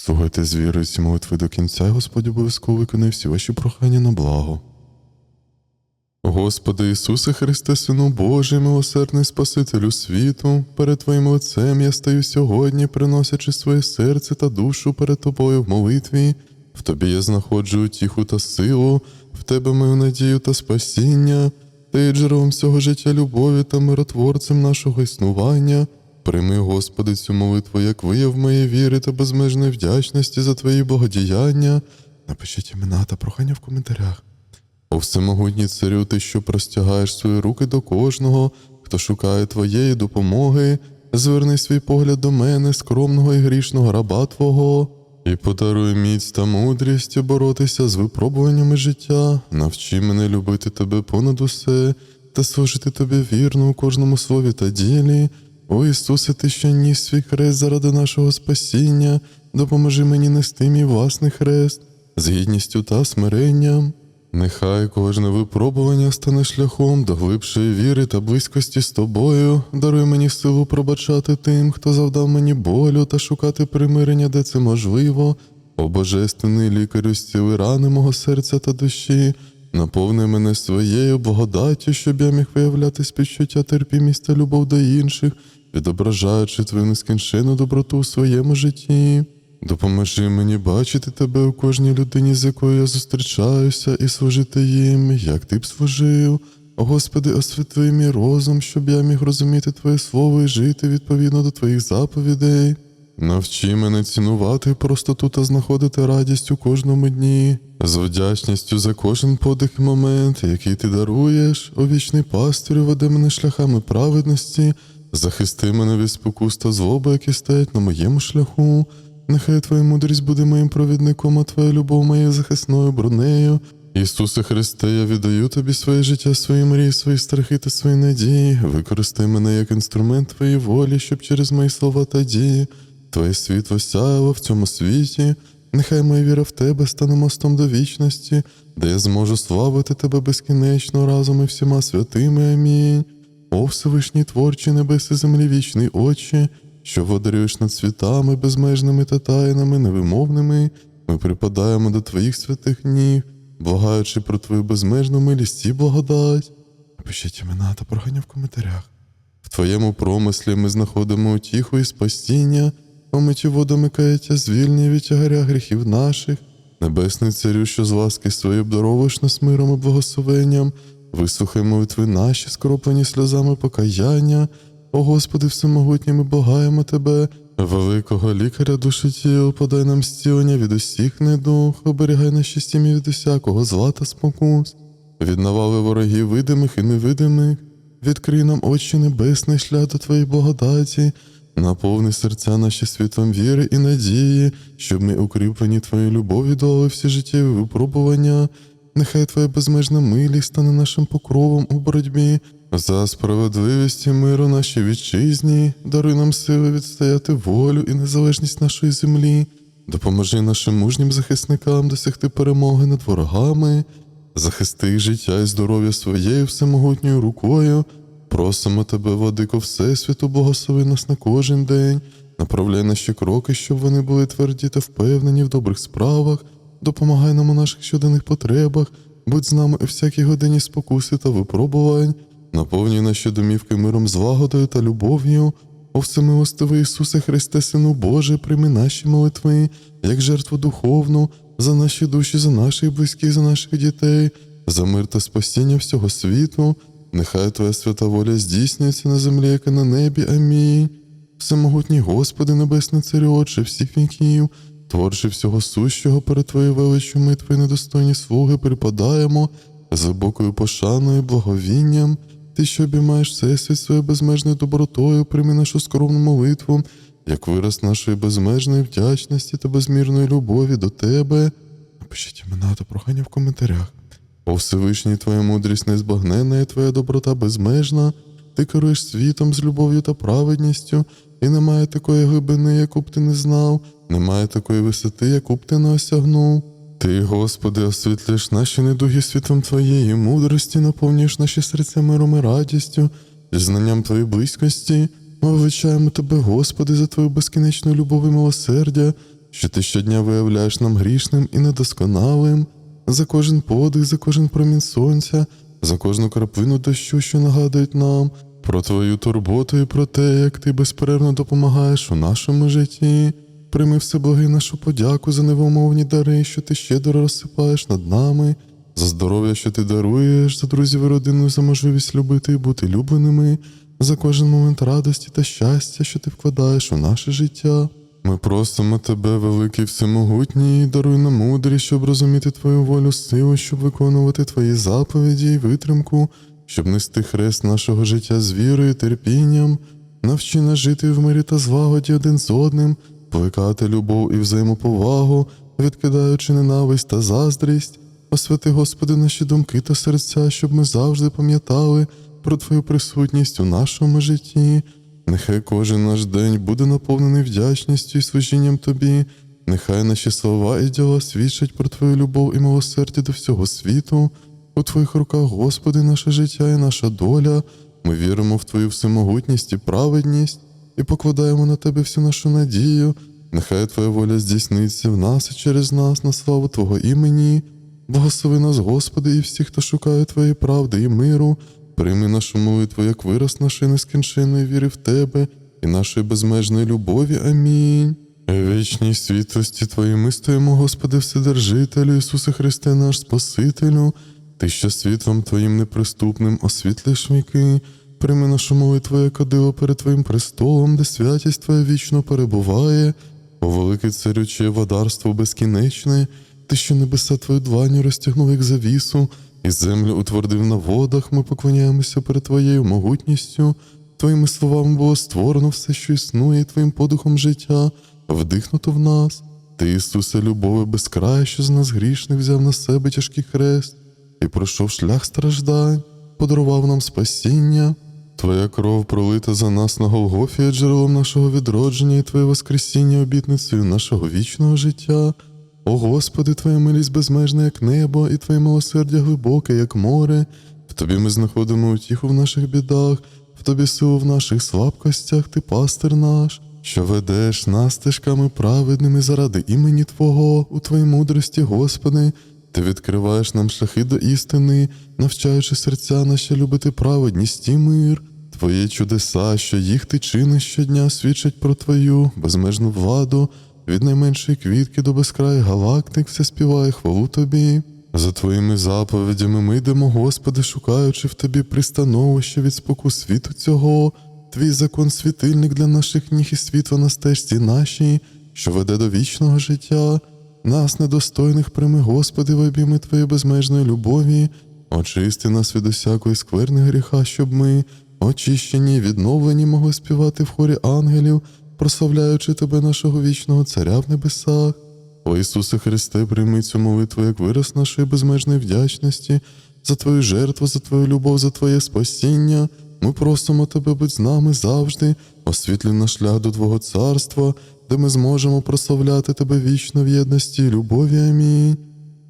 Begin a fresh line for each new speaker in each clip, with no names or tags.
Слухайте з вірою ці молитви до кінця, і Господь обов'язково виконає всі ваші прохання на благо. Господи Ісусе Христе, Сину Божий, милосердний Спасителю світу, перед Твоїм лицем я стою сьогодні, приносячи своє серце та душу перед Тобою в молитві. В Тобі я знаходжу утіху та силу, в Тебе мою надію та спасіння, Ти є джерелом всього життя любові та миротворцем нашого існування. Прийми, Господи, цю молитву, як вияв моєї віри та безмежної вдячності за Твої благодіяння. Напишіть імена та прохання в коментарях. О всемогутній царю, ти, що простягаєш свої руки до кожного, хто шукає твоєї допомоги, зверни свій погляд до мене, скромного і грішного раба Твого, і подаруй міць та мудрість боротися з випробуваннями життя, навчи мене любити тебе понад усе та служити тобі вірно у кожному слові та ділі. О Ісусе, ти що ніс свій хрест заради нашого спасіння, допоможи мені нести мій власний хрест з гідністю та смиренням. Нехай кожне випробування стане шляхом до глибшої віри та близькості з тобою. Даруй мені силу пробачати тим, хто завдав мені болю та шукати примирення, де це можливо. О божественний лікарю, зціли рани мого серця та душі, наповни мене своєю благодаттю, щоб я міг виявляти співчуття, терпімість та любов до інших, відображаючи твою нескінченну доброту у своєму житті. Допоможи мені бачити тебе у кожній людині, з якою я зустрічаюся, і служити їм, як ти б служив. Господи, освіти мій розум, щоб я міг розуміти Твоє слово і жити відповідно до Твоїх заповідей. Навчи мене цінувати простоту та знаходити радість у кожному дні, з вдячністю за кожен подих і момент, який ти даруєш, о вічний пастирю, веди мене шляхами праведності, захисти мене від спокус та злоби, які стоять на моєму шляху. Нехай Твоя мудрість буде моїм провідником, а Твоя любов моєю захисною бронею. Ісусе Христе, я віддаю Тобі своє життя, свої мрії, свої страхи та свої надії. Використай мене як інструмент Твоєї волі, щоб через мої слова та дії Твоє світло сяяло в цьому світі. Нехай моя віра в Тебе стане мостом до вічності, де я зможу славити Тебе безкінечно разом і всіма святими. Амінь. О Всевишній творчі небеси землі вічний очі, що водарюєш над світами безмежними та тайнами невимовними, ми припадаємо до Твоїх святих ніг, благаючи про Твою безмежну милість і благодать. Напишіть імена та прохання в коментарях. В Твоєму промислі ми знаходимо утіху і спасіння, омиті водами каяття звільні від тягаря гріхів наших, Небесний царю, що з ласки своєї обдаровуєш нас миром і благословенням, вислухай молитви наші, скроплені сльозами покаяння. О Господи, всемогутній, ми благаємо Тебе, великого лікаря душі тіл, подай нам зцілення від усіх недух, оберігай наші сім'ї від усякого зла та спокус, від навали ворогів видимих і невидимих, відкрий нам очі небесний шлях до Твоєї благодаті, наповни серця наші світлом віри і надії, щоб ми укріплені Твоєю любов'ю долали всі життєві випробування. Нехай Твоя безмежна милість стане нашим покровом у боротьбі. За справедливість і миру нашій вітчизні, даруй нам сили відстояти волю і незалежність нашої землі, допоможи нашим мужнім захисникам досягти перемоги над ворогами, захисти життя і здоров'я своєю всемогутньою рукою. Просимо тебе, владико Всесвіту, благослови нас на кожен день, направляй наші кроки, щоб вони були тверді та впевнені в добрих справах, допомагай нам у наших щоденних потребах, будь з нами у всякій годині спокуси та випробувань, наповнюй наші домівки миром, злагодою та любов'ю. О всемилостивий Ісусе Христе, Сину Божий, прийми наші молитви, як жертву духовну, за наші душі, за наших близьких, за наших дітей, за мир та спасіння всього світу. Нехай Твоя свята воля здійснюється на землі, як і на небі. Амінь. Всемогутній Господи, Небесний Царю, Отче всіх віків, творче всього сущого перед Твоєю величчю, ми Твої недостойні слуги припадаємо з глибокою пошаною, благовінням. Ти, що обіймаєш всесвіт своєю безмежною добротою, прийми нашу скромну молитву, як вираз нашої безмежної вдячності та безмірної любові до Тебе. Напишіть імена та прохання в коментарях. О Всевишній Твоя мудрість незбагненна і Твоя доброта безмежна, ти керуєш світом з любов'ю та праведністю, і немає такої глибини, яку б ти не знав, немає такої висоти, яку б ти не осягнув. Ти, Господи, освітлюєш наші недуги світом Твоєї мудрості, наповнюєш наші серця миром і радістю, і знанням Твоєї близькості. Ми величаємо Тебе, Господи, за Твою безкінечну любов і милосердя, що ти щодня виявляєш нам грішним і недосконалим, за кожен подих, за кожен промінь сонця, за кожну краплину дощу, що нагадують нам про твою турботу і про те, як ти безперервно допомагаєш у нашому житті. Прийми все благи нашу подяку за невимовні дари, що ти щедро розсипаєш над нами, за здоров'я, що ти даруєш, за друзів і родину, за можливість любити і бути любленими, за кожен момент радості та щастя, що ти вкладаєш у наше життя. Ми просимо тебе, великий всемогутній, даруй нам мудрість, щоб розуміти твою волю, силу, щоб виконувати твої заповіді і витримку, щоб нести хрест нашого життя з вірою терпінням, навчи нас жити в мирі та злагоді один з одним, плекати любов і взаємоповагу, відкидаючи ненависть та заздрість. Освяти, Господи, наші думки та серця, щоб ми завжди пам'ятали про Твою присутність у нашому житті. Нехай кожен наш день буде наповнений вдячністю і служінням Тобі. Нехай наші слова і діла свідчать про Твою любов і милосердя до всього світу. У Твоїх руках, Господи, наше життя і наша доля. Ми віримо в Твою всемогутність і праведність і покладаємо на Тебе всю нашу надію. Нехай Твоя воля здійсниться в нас і через нас на славу Твого імені. Благослови нас, Господи, і всіх, хто шукає Твоєї правди і миру. Прийми нашу молитву як вираз нашої нескінченної віри в Тебе і нашої безмежної любові. Амінь. Вічній світлості Твої ми стоїмо, Господи, Вседержителю, Ісусе Христе, наш Спасителю, Ти, що світлом Твоїм неприступним освітлиш віки, прийми нашу молитву, як кадило перед Твоїм престолом, де святість Твоя вічно перебуває, о великий царю, чиє водарство безкінечне, Ти, що небеса Твою дланю розтягнув як завісу, і землю утвердив на водах, ми поклоняємося перед Твоєю могутністю. Твоїми словами було створено все, що існує, Твоїм подухом життя вдихнуто в нас. Ти, Ісусе, любові безкрая, що з нас грішних взяв на себе тяжкий хрест і пройшов шлях страждань, подарував нам спасіння. Твоя кров пролита за нас на Голгофі, є джерелом нашого відродження, і Твоє Воскресіння обітницею нашого вічного життя. О Господи, Твоя милість безмежна, як небо, і Твоє милосердя глибоке, як море. В Тобі ми знаходимо утіху в наших бідах, в Тобі силу в наших слабкостях, Ти пастир наш, що ведеш нас стежками праведними заради імені Твого, у Твоїй мудрості, Господи. Ти відкриваєш нам шляхи до істини, навчаючи серця наші любити праведність і мир. Твої чудеса, що їх ти чиниш щодня, свідчать про Твою безмежну владу, від найменшої квітки до безкраї галактик все співає хвалу Тобі. За Твоїми заповідями ми йдемо, Господи, шукаючи в Тобі пристановище від споку світу цього, Твій закон світильник для наших ніг і світло на стежці нашій, що веде до вічного життя. Нас, недостойних, прийми, Господи, в обійми Твоєї безмежної любові, очисти нас від усякої скверни гріха, щоб ми, очищені і відновлені, могли співати в хорі ангелів, прославляючи Тебе, нашого вічного Царя в небесах. О Ісусе Христе, прийми цю молитву як вираз нашої безмежної вдячності за Твою жертву, за Твою любов, за Твоє спасіння. Ми просимо Тебе, будь з нами завжди, освітлі наш шлях до Твого царства, де ми зможемо прославляти Тебе вічно в єдності і любові. Амінь.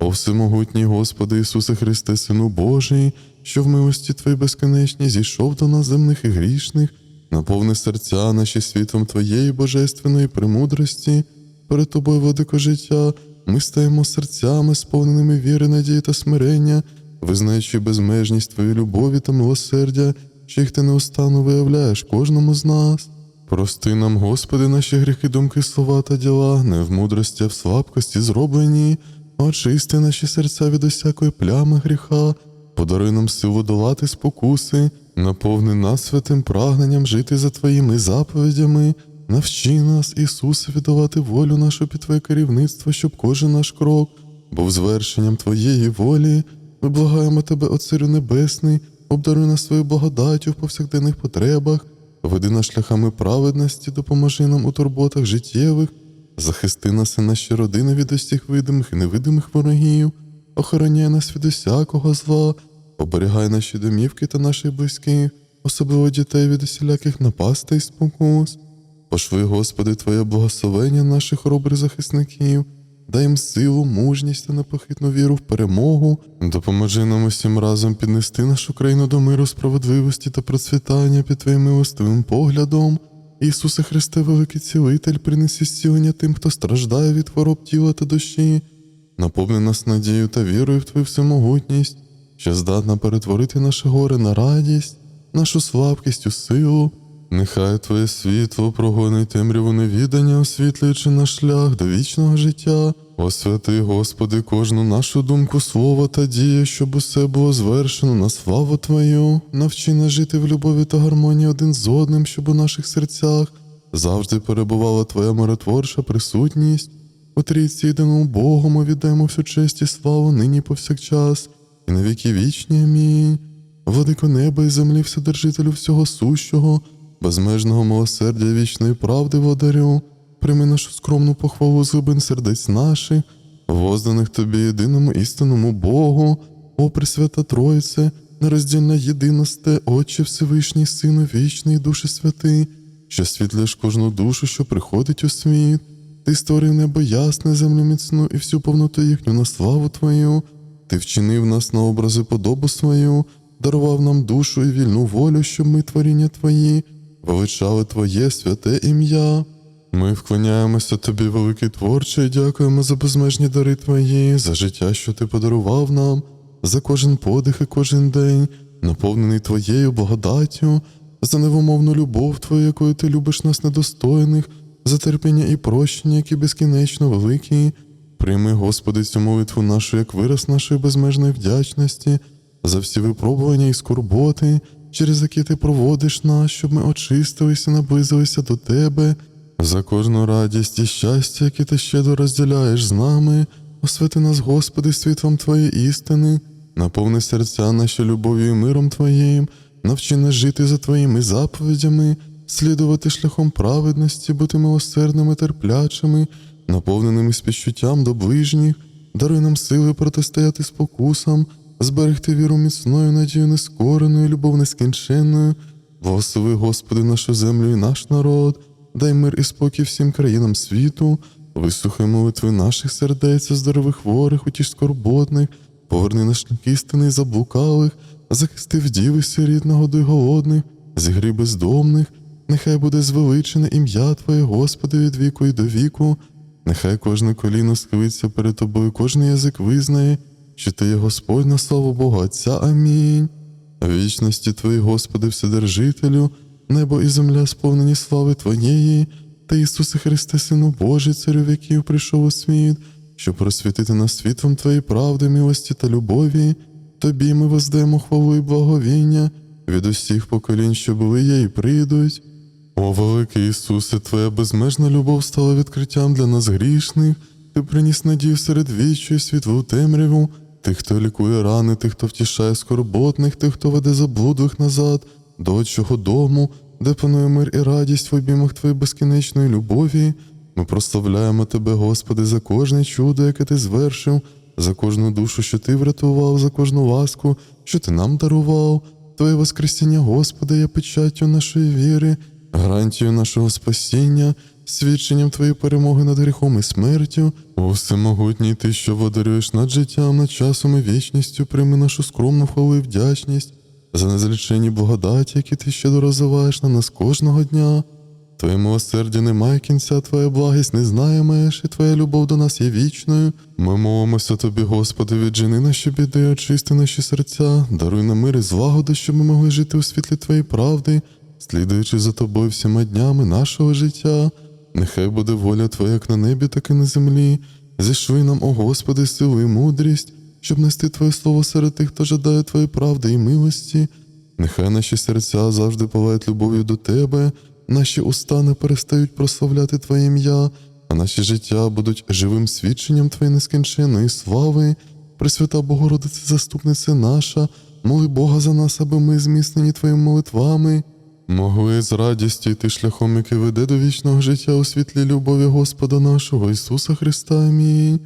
О всемогутній Господи Ісусе Христе, Сину Божий, що в милості Твоїй безконечній зійшов до нас земних і грішних, наповни серця наші світом Твоєї божественної премудрості, перед Тобою, владико життя, ми стаємо серцями, сповненими віри, надії та смирення, визнаючи безмежність Твоєї любові та милосердя, що їх ти неустанно виявляєш кожному з нас. Прости нам, Господи, наші гріхи, думки, слова та діла, не в мудрості, а в слабкості зроблені, очисти наші серця від усякої плями гріха, подаруй нам силу долати спокуси, наповни нас святим прагненням жити за Твоїми заповідями, навчи нас, Ісусе, віддавати волю нашу під Твоє керівництво, щоб кожен наш крок був звершенням Твоєї волі. Ми благаємо Тебе, О Царю Небесний, обдаруй нас своєю благодаттю в повсякденних потребах, веди нас шляхами праведності, допоможи нам у турботах життєвих, захисти нас і наші родини від усіх видимих і невидимих ворогів, охороняй нас від усякого зла, оберігай наші домівки та наших близьких, особливо дітей від усіляких напастей і спокус. Пошви, Господи, Твоє благословення наших хоробрих захисників, дай їм силу, мужність та непохитну віру в перемогу. Допоможи нам усім разом піднести нашу країну до миру, справедливості та процвітання під Твоїм милостивим поглядом. Ісусе Христе, великий цілитель, принеси зцілення тим, хто страждає від хвороб тіла та душі. Наповни нас надією та вірою в Твою всемогутність, що здатна перетворити наше горе на радість, нашу слабкість у силу. Нехай Твоє світло прогонить темряву невідання, освітлюючи наш шлях до вічного життя. Освяти, Господи, кожну нашу думку, слово та дію, щоб усе було звершено на славу Твою. Навчи нас жити в любові та гармонії один з одним, щоб у наших серцях завжди перебувала Твоя миротворча присутність. У трійці єдиному Богу ми віддаємо всю честь і славу нині повсякчас, і на віки вічні. Амінь. Владико неба і землі, вседержителю всього сущого, безмежного милосердя вічної правди владарю, прийми нашу скромну похвалу з глибин сердець наших, возданих тобі єдиному істинному Богу, о Пресвята Тройце, нероздільна єдиносте, Отче Всевишній, Сину вічний, Душі святий, що світлиш кожну душу, що приходить у світ. Ти створив небо ясне, землю міцну і всю повноту їхню на славу Твою. Ти вчинив нас на образи подобу свою, дарував нам душу і вільну волю, щоб ми, творіння Твої, величали Твоє святе ім'я. Ми вклоняємося Тобі, великий творче, і дякуємо за безмежні дари Твої, за життя, що Ти подарував нам, за кожен подих і кожен день, наповнений Твоєю благодаттю, за невимовну любов Твою, якою Ти любиш нас недостойних, за терпіння і прощення, які безкінечно великі. Прийми, Господи, цю молитву нашу як вираз нашої безмежної вдячності, за всі випробування і скорботи, через які ти проводиш нас, щоб ми очистилися, наблизилися до Тебе, за кожну радість і щастя, які ти щедро розділяєш з нами, освяти нас, Господи, світлом Твоєї істини, наповни серця наші любов'ю і миром Твоїм, навчи нас жити за Твоїми заповідями, слідувати шляхом праведності, бути милосердними, терплячими, наповненими співчуттям до ближніх, даруй нам сили протистояти спокусам, зберегти віру міцною, надію нескореною, любов нескінченною. Благослови, Господи, нашу землю і наш народ, дай мир і спокій всім країнам світу, вислухай молитви наших сердець, здорових хворих, утіш скорботних, поверни наш істини і заблукалих, захисти вдів і сиріт, нагодуй голодних, зігрі бездомних, нехай буде звеличене ім'я Твоє, Господи, від віку і до віку. Нехай кожне коліно схилиться перед тобою, кожен язик визнає, що ти є Господь на славу Бога Отця. Амінь. Вічності Твої, Господи, Вседержителю, небо і земля сповнені слави Твоєї, та Ісусе Христе, Сину Божий, Царю віків, прийшов у світ, щоб просвітити нас світлом Твоєї правди, милості та любові. Тобі ми воздаємо хвалу і благовіння від усіх поколінь, що були є і прийдуть. О, великий Ісусе, Твоя безмежна любов стала відкриттям для нас грішних. Ти приніс надію серед вічу і світлу темряву, тих, хто лікує рани, тих, хто втішає скорботних, тих, хто веде заблудлих назад, до отчого дому, де панує мир і радість в обіймах Твоєї безкінечної любові. Ми прославляємо Тебе, Господи, за кожне чудо, яке Ти звершив, за кожну душу, що Ти врятував, за кожну ласку, що Ти нам дарував. Твоє Воскресіння, Господи, є печаттю нашої віри, гарантією нашого спасіння, свідченням Твоєї перемоги над гріхом і смертю. О, всемогутній Ти, що водаруєш над життям, над часом і вічністю, прийми нашу скромну хвалу і вдячність за незлічені благодаті, які ти щедро розвиваєш на нас кожного дня. Твоє милосердя немає кінця, Твоя благість не знає меж, і Твоя любов до нас є вічною. Ми молимося Тобі, Господи, віджени наші біди, очисти наші серця, даруй нам мир і злагоду, щоб ми могли жити у світлі Твоєї правди, слідуючи за Тобою всіма днями нашого життя. Нехай буде воля Твоя як на небі, так і на землі. Зішви нам, о Господи, силу і мудрість, щоб нести Твоє слово серед тих, хто жадає Твоєї правди і милості. Нехай наші серця завжди палають любов'ю до Тебе, наші уста не перестають прославляти Твоє ім'я, а наші життя будуть живим свідченням Твоєї нескінченної слави. Пресвята Богородице, заступниця наша, моли Бога за нас, аби ми зміцнені Твоїми молитвами. Могли з радістю йти шляхом, який веде до вічного життя у світлі любові Господа нашого Ісуса Христа. Амінь.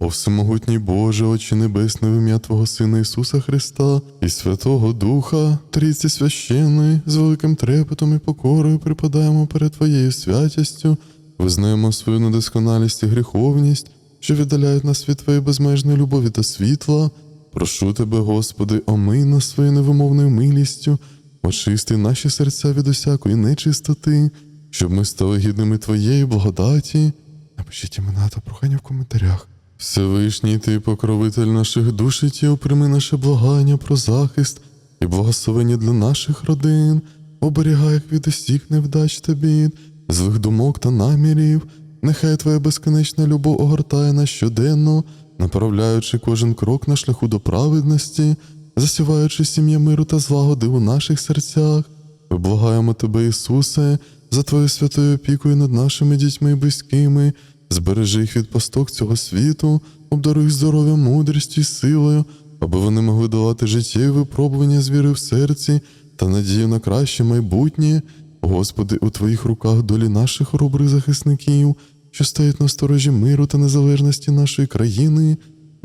О всемогутній Боже, Отче Небесне, в ім'я Твого Сина Ісуса Христа і Святого Духа, Трійці священної, з великим трепетом і покорою припадаємо перед Твоєю святістю, визнаємо свою недосконалість і гріховність, що віддаляють нас від Твоєї безмежної любові та світла. Прошу Тебе, Господи, омий нас своєю невимовною милістю, очисти наші серця від усякої нечистоти, щоб ми стали гідними Твоєї благодаті. Напишіть імена та прохання в коментарях. Всевишній ти покровитель наших душ і тіл, прийми наше благання про захист і благословення для наших родин, оберігай їх від усіх невдач та бід, злих думок та намірів. Нехай Твоя безконечна любов огортає нас щоденно, направляючи кожен крок на шляху до праведності, засіваючи сім'я миру та злагоди у наших серцях. Виблагаємо Тебе, Ісусе, за Твою святою опікою над нашими дітьми і близькими, збережи їх від пасток цього світу, обдаруй їх здоров'ям, мудрістю і силою, аби вони могли давати життєві випробування з віри в серці та надію на краще майбутнє. Господи, у Твоїх руках долі наших хоробрих захисників, що стоять на сторожі миру та незалежності нашої країни.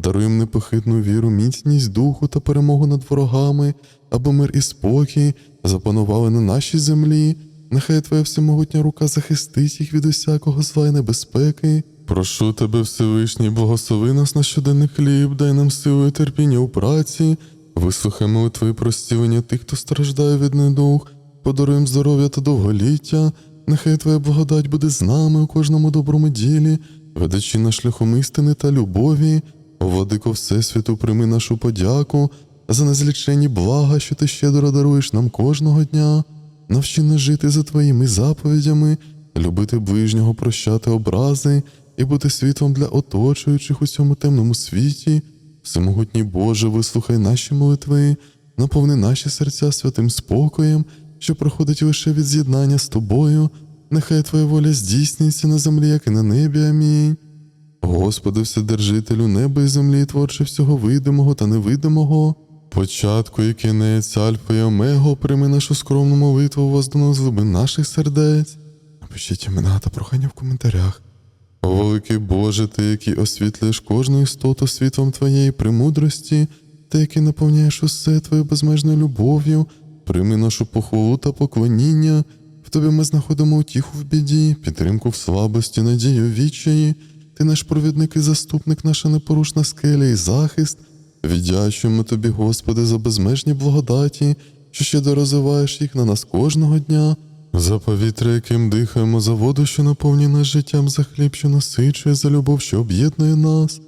Даруй непохитну віру, міцність духу та перемогу над ворогами, аби мир і спокій запанували на нашій землі. Нехай Твоя всемогутня рука захистить їх від усякого зла і небезпеки. Прошу тебе, Всевишній, благослови нас на щоденний хліб, дай нам силу і терпіння у праці. Вислухай молитви про зцілення тих, хто страждає від недуг, подаруй їм здоров'я та довголіття. Нехай Твоя благодать буде з нами у кожному доброму ділі, ведучи на шляхом істини та любові. Владико Всесвіту, прийми нашу подяку за незліченні блага, що ти щедро даруєш нам кожного дня. Навчи нас жити за твоїми заповідями, любити ближнього, прощати образи і бути світлом для оточуючих у цьому темному світі. Всемогутній Боже, вислухай наші молитви, наповни наші серця святим спокоєм, що проходить лише від з'єднання з тобою. Нехай Твоя воля здійснюється на землі, як і на небі. Амінь. Господи, Вседержителю неба і землі, творче всього видимого та невидимого, початку і кінець, Альфа і Омего, прийми нашу скромну молитву воздано з глибин наших сердець. Напишіть імена та прохання в коментарях. О великий Боже, ти, який освітлюєш кожну істоту світлом Твоєї премудрості, ти, який наповняєш усе Твоєю безмежною любов'ю, прийми нашу похвалу та поклоніння. В тобі ми знаходимо утіху в біді, підтримку в слабості, надію в відчаї. Ти наш провідник і заступник, наша непорушна скеля і захист. Віддячуємо тобі, Господи, за безмежні благодаті, що щедро розвиваєш їх на нас кожного дня, за повітря, яким дихаємо, за воду, що наповнює нас життям, за хліб, що насичує, за любов, що об'єднує нас.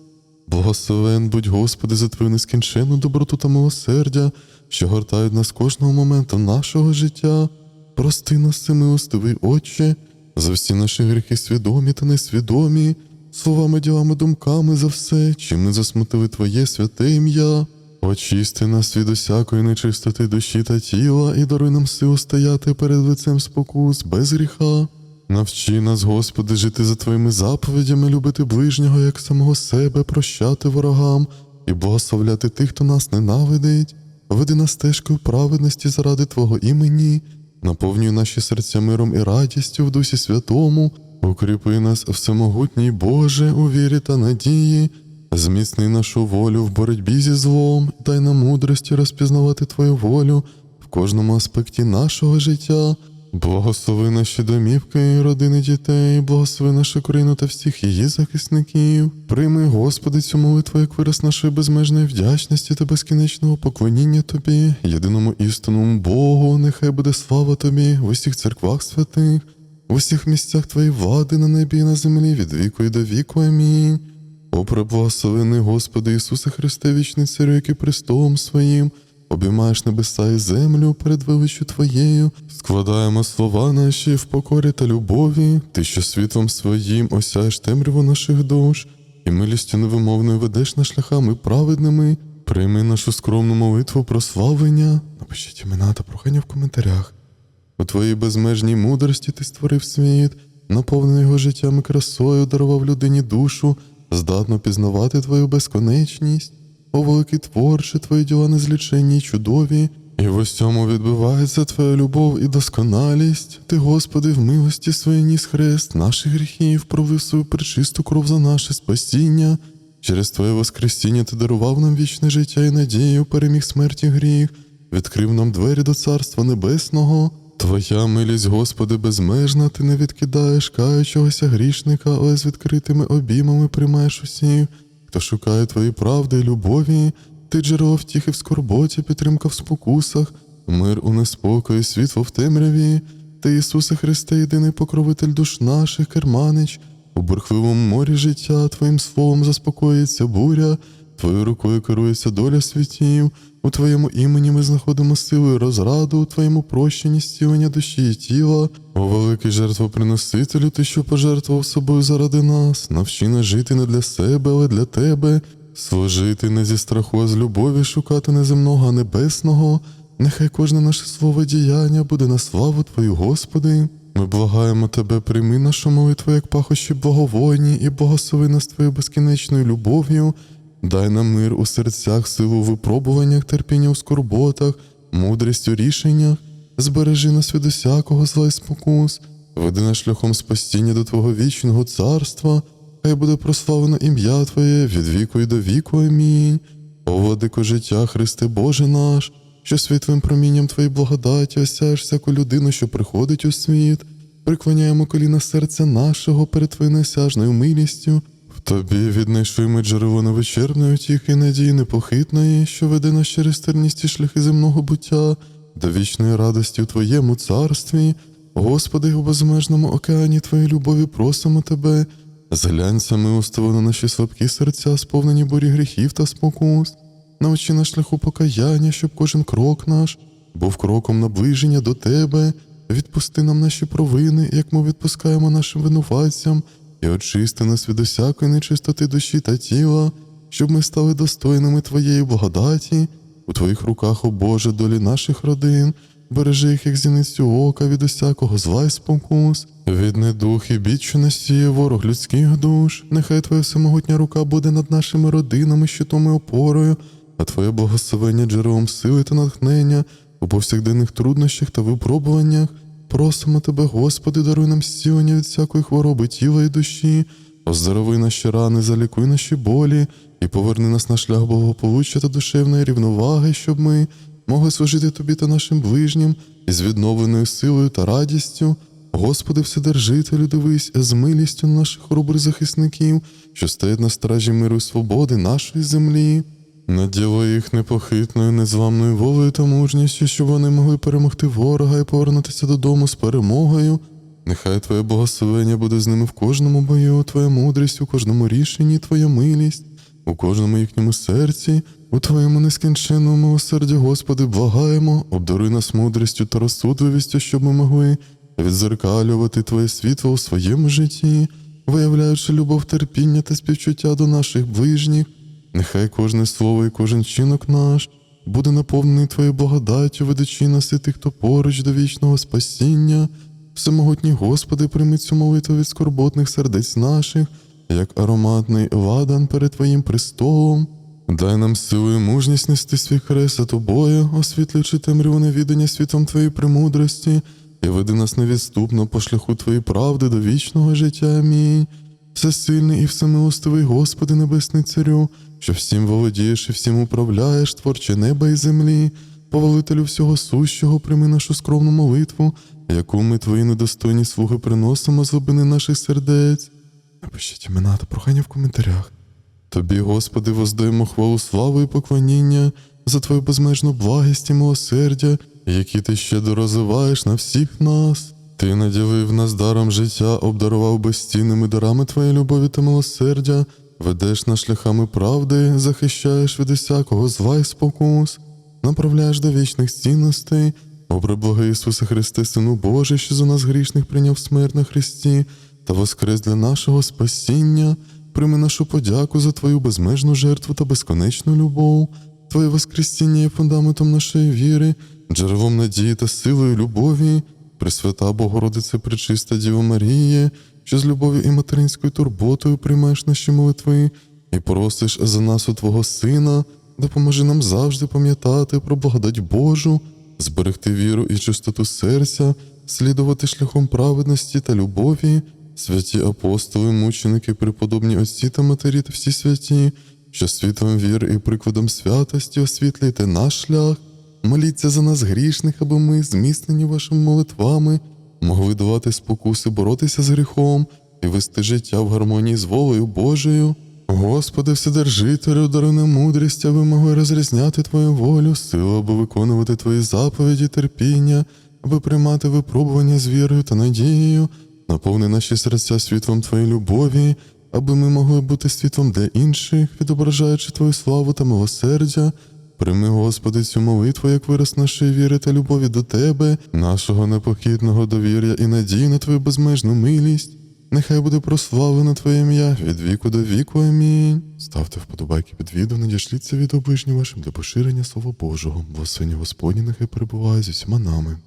Благословен будь, Господи, за твою нескінченну доброту та милосердя, що гортають нас кожного моменту нашого життя. Прости нас, милостивий Отче, за всі наші гріхи свідомі та несвідомі, словами, ділами, думками за все, чим не засмутили Твоє святе ім'я. Очисти нас від усякої нечистоти душі та тіла і даруй нам силу стояти перед лицем спокус без гріха. Навчи нас, Господи, жити за Твоїми заповідями, любити ближнього як самого себе, прощати ворогам і благословляти тих, хто нас ненавидить. Веди нас стежкою праведності заради Твого імені, наповнюй наші серця миром і радістю в Дусі Святому, укріпи нас, всемогутній Боже, у вірі та надії, зміцни нашу волю в боротьбі зі злом, дай нам мудрості розпізнавати Твою волю в кожному аспекті нашого життя. Благослови наші домівки родини дітей, благослови нашу країну та всіх її захисників. Прийми, Господи, цю молитву як вираз нашої безмежної вдячності та безкінечного поклоніння Тобі, єдиному істинному Богу, нехай буде слава Тобі в усіх церквах святих, в усіх місцях Твоєї влади на небі і на землі від віку і до віку. Амінь. О, преблагословений Господи Ісусе Христе, вічний Царю, який престолом своїм обіймаєш небеса і землю перед величчю Твоєю, складаємо слова наші в покорі та любові, Ти, що світлом своїм осяєш темряву наших душ, і милістю невимовною ведеш на шляхами праведними, прийми нашу скромну молитву прославлення, напишіть імена та прохання в коментарях. У твоїй безмежній мудрості ти створив світ, наповнений його життям і красою, дарував людині душу, здатно пізнавати твою безконечність. О, великий творче, твої діла незліченні й чудові, і в усьому відбивається твоя любов і досконалість. Ти, Господи, в милості своїй ніс хрест наших гріхів, провив свою пречисту кров за наше спасіння. Через Твоє Воскресіння ти дарував нам вічне життя і надію, переміг смерті гріх, відкрив нам двері до Царства Небесного. Твоя милість, Господи, безмежна, ти не відкидаєш каючогося грішника, але з відкритими обіймами приймаєш усіх, хто шукає Твої правди і любові, ти джерело втіхи в скорботі, підтримка в спокусах, мир у неспокої, світло в темряві. Ти, Ісусе Христе, єдиний покровитель душ наших, керманич, у бурхливому морі життя Твоїм словом заспокоїться буря, Твоєю рукою керується доля світів, у Твоєму імені ми знаходимо силу і розраду, у Твоєму прощенні зцілення душі і тіла, о великий жертвоприносителю, Ти, що пожертвував собою заради нас, навчи нас жити не для себе, але для Тебе, служити не зі страху, а з любові, шукати неземного, а небесного. Нехай кожне наше слово діяння буде на славу Твою, Господи. Ми благаємо Тебе, прийми нашу молитву, як пахощі благовойні, і благослови нас Твоєю безкінечною любов'ю. Дай нам мир у серцях, силу у випробуваннях, терпіння у скорботах, мудрість у рішеннях, збережи нас від усякого зла й спокус, веди нас шляхом спасіння до Твого вічного царства, хай буде прославлено ім'я Твоє від віку і до віку. Амінь. О, владико життя, Христе Боже наш, що світлим промінням Твоєї благодаті осяєш всяку людину, що приходить у світ, приклоняємо коліна серця нашого перед Твоєю несяжною милістю. Тобі віднайшли ми джерело невичерпної утіхи надії непохитної, що веде нас через терністі шляхи земного буття до вічної радості у Твоєму царстві. Господи, у безмежному океані Твоєї любові просимо Тебе, зглянься милостиво на наші слабкі серця, сповнені бурі гріхів та спокус. Навчи на шляху покаяння, щоб кожен крок наш був кроком наближення до Тебе. Відпусти нам наші провини, як ми відпускаємо нашим винуватцям, і очисти нас від усякої нечистоти душі та тіла, щоб ми стали достойними Твоєї благодаті. У Твоїх руках, о Боже, долі наших родин, бережи їх як зіницю ока від усякого зла й спокус, від недух і бід, що насіє ворог людських душ. Нехай Твоя всемогутня рука буде над нашими родинами, щитом і опорою, а Твоє благословення джерелом сили та натхнення у повсякденних труднощах та випробуваннях. Просимо Тебе, Господи, даруй нам зцілення від всякої хвороби тіла і душі, оздорови наші рани, залікуй наші болі і поверни нас на шлях благополуччя та душевної рівноваги, щоб ми могли служити Тобі та нашим ближнім із відновленою силою та радістю. Господи, Вседержителю, дивись з милістю на наших хоробрих захисників, що стоять на стражі миру і свободи нашої землі. Наділи їх непохитною, незламною волею та мужністю, щоб вони могли перемогти ворога і повернутися додому з перемогою. Нехай Твоє благословення буде з ними в кожному бою, Твоя мудрість у кожному рішенні, Твоя милість, у кожному їхньому серці, у Твоєму нескінченному милосерді, Господи, благаємо, обдаруй нас мудрістю та розсудливістю, щоб ми могли відзеркалювати Твоє світло у своєму житті, виявляючи любов, терпіння та співчуття до наших ближніх. Нехай кожне слово і кожен чинок наш буде наповнений Твоєю благодаттю, ведучи нас і тих, хто поруч до вічного спасіння. Всемогутній Господи, прийми цю молитву від скорботних сердець наших, як ароматний ладан перед Твоїм престолом. Дай нам силу і мужність нести свій хрест за тобою, освітлюючи темряву невідання світом Твоєї премудрості, і веди нас невідступно по шляху Твоєї правди до вічного життя. Амінь. Всесильний і всемилостивий Господи Небесний Царю, що всім володієш і всім управляєш, творче неба і землі, повелителю всього сущого, прийми нашу скромну молитву, яку ми твої недостойні слуги приносимо з глибини наших сердець. Напишіть імена та прохання в коментарях. Тобі, Господи, воздаємо хвалу, славу і поклоніння за Твою безмежну благість і милосердя, які ти щедро розвиваєш на всіх нас. Ти наділив нас даром життя, обдарував безцінними дарами Твоєї любові та милосердя, ведеш нас шляхами правди, захищаєш від усякого зла й спокус, направляєш до вічних цінностей. О, преблагий Ісусе Христе, Сину Божий, що за нас грішних прийняв смерть на Христі та воскрес для нашого спасіння. Прийми нашу подяку за Твою безмежну жертву та безконечну любов. Твоє Воскресіння є фундаментом нашої віри, джерелом надії та силою любові. Пресвята Богородице, пречиста Діва Марія, що з любов'ю і материнською турботою приймаєш наші молитви і просиш за нас у Твого Сина, допоможи нам завжди пам'ятати про благодать Божу, зберегти віру і чистоту серця, слідувати шляхом праведності та любові, святі апостоли, мученики, преподобні отці та матері та всі святі, що світлом віри і прикладом святості освітлюйте наш шлях. Моліться за нас грішних, аби ми, зміцнені вашими молитвами, могли давати спокуси боротися з гріхом і вести життя в гармонії з волею Божою. Господи, Вседержителю, даруй нам мудрість, аби могли розрізняти Твою волю, силу, аби виконувати Твої заповіді, терпіння, аби приймати випробування з вірою та надією, наповни наші серця світлом Твоєї любові, аби ми могли бути світлом для інших, відображаючи Твою славу та милосердя. Прийми, Господи, цю молитву, як вираз нашої віри та любові до Тебе, нашого непохитного довір'я і надії на Твою безмежну милість. Нехай буде прославлено Твоє ім'я від віку до віку. Амінь. Ставте вподобайки під відео, надішліться від ближнім вашим для поширення Слова Божого. Благословення Господні нехай перебуває з усіма нами.